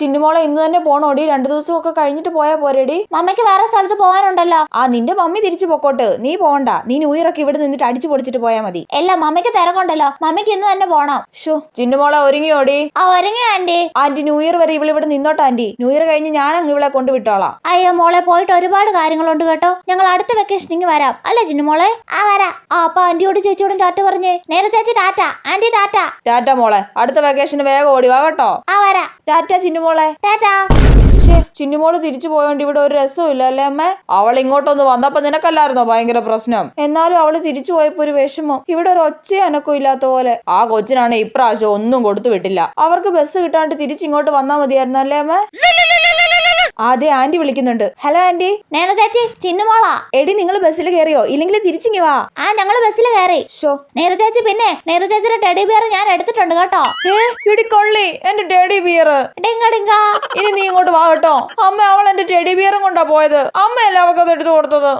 ചിന്നുമോളെ ഇന്ന് തന്നെ പോണോടി. രണ്ടു ദിവസമൊക്കെ കഴിഞ്ഞിട്ട് പോയാ പോരെടി. മമ്മയ്ക്ക് വേറെ സ്ഥലത്ത് പോകാനുണ്ടല്ലോ. ആ നിന്റെ മമ്മി തിരിച്ചു പൊക്കോട്ട്. നീ പോണ്ട. നീ ന്യൂ ഇയർ ഒക്കെ ഇവിടെ നിന്നിട്ട് അടിച്ചു പൊടിച്ചിട്ട് പോയാ മതി. അല്ല മമ്മയ്ക്ക് തിരക്കുണ്ടല്ലോ. മമ്മയ്ക്ക് ഇന്ന് തന്നെ പോണം. ഷോ ചിന്നുമോളെ ഒരുങ്ങിയോടി. ആ ഒരുങ്ങി ആന്റി. ആന്റി ന്യൂ ഇയർ വരെ ഇവിടെ ഇവിടെ നിന്നോട്ടെ ആന്റി. ന്യൂ ഇയർ കഴിഞ്ഞ് ഞാൻ അങ്ങ് ഇവിടെ കൊണ്ട് വിട്ടോളാം. അയ്യോ മോളെ പോയിട്ട് ഒരുപാട് കാര്യങ്ങളുണ്ട് കേട്ടോ. ഞങ്ങൾ അടുത്ത വെക്കേഷനിങ് വരാം. അല്ലേ ചിന്നുമോളെ? ആ വരാം. ആ അപ്പൊ ആന്റിയോട് ചേച്ചിയോടും ടാറ്റ പറഞ്ഞേ. നേരെ ചേച്ചി ടാറ്റ. ആന്റി ടാറ്റ. ടാറ്റ മോളെ അടുത്ത വെക്കേഷന് വേഗം ഓടി വാ കേട്ടോ. ആ ടാറ്റ ചിന്നുമോളെ. ടാറ്റാ. ചിന്നുമോൾ തിരിച്ചു പോയോണ്ട് ഇവിടെ ഒരു രസവും ഇല്ല അല്ലേ അമ്മ? അവൾ ഇങ്ങോട്ടൊന്ന് വന്നപ്പോ നിനക്കല്ലായിരുന്നോ ഭയങ്കര പ്രശ്നം? എന്നാലും അവൾ തിരിച്ചു പോയപ്പോ ഒരു വിഷമം. ഇവിടെ ഒരു ഒച്ച അനക്കം ഇല്ലാത്ത പോലെ. ആ കൊച്ചിനാണ് ഇപ്രാവശ്യം ഒന്നും കൊടുത്തു വിട്ടില്ല. അവർക്ക് ബസ് കിട്ടാണ്ട് തിരിച്ചിങ്ങോട്ട് വന്നാ മതിയായിരുന്നു അല്ലേ അമ്മ? ആദ്യം ആന്റി വിളിക്കുന്നുണ്ട്. Hello aunty. നേരത്തെ ചേച്ചി ചിന്നു മോളാ എടി നിങ്ങൾ ബസ്സിൽ കയറിയോ ഇല്ലെങ്കിൽ തിരിച്ചിങ്ങി വാ. ആ ഞങ്ങൾ ബസ്സിൽ കയറി ഷോ നേരത്തെ ചേച്ചി പിന്നെ നേരത്തെ ചേച്ചിയുടെ ടെഡി ബിയർ ഞാൻ എടുത്തിട്ടുണ്ട് കേട്ടോ. കൊള്ളി എന്റെ ടെഡി ബിയർ. ഇനി നീ ഇങ്ങോട്ട് വാ കേട്ടോ. അമ്മ അവൾ എന്റെ ടെഡി ബിയറും കൊണ്ടാ പോയത്. അമ്മയല്ല എല്ലാവർക്കും അത് എടുത്തു കൊടുത്തത്.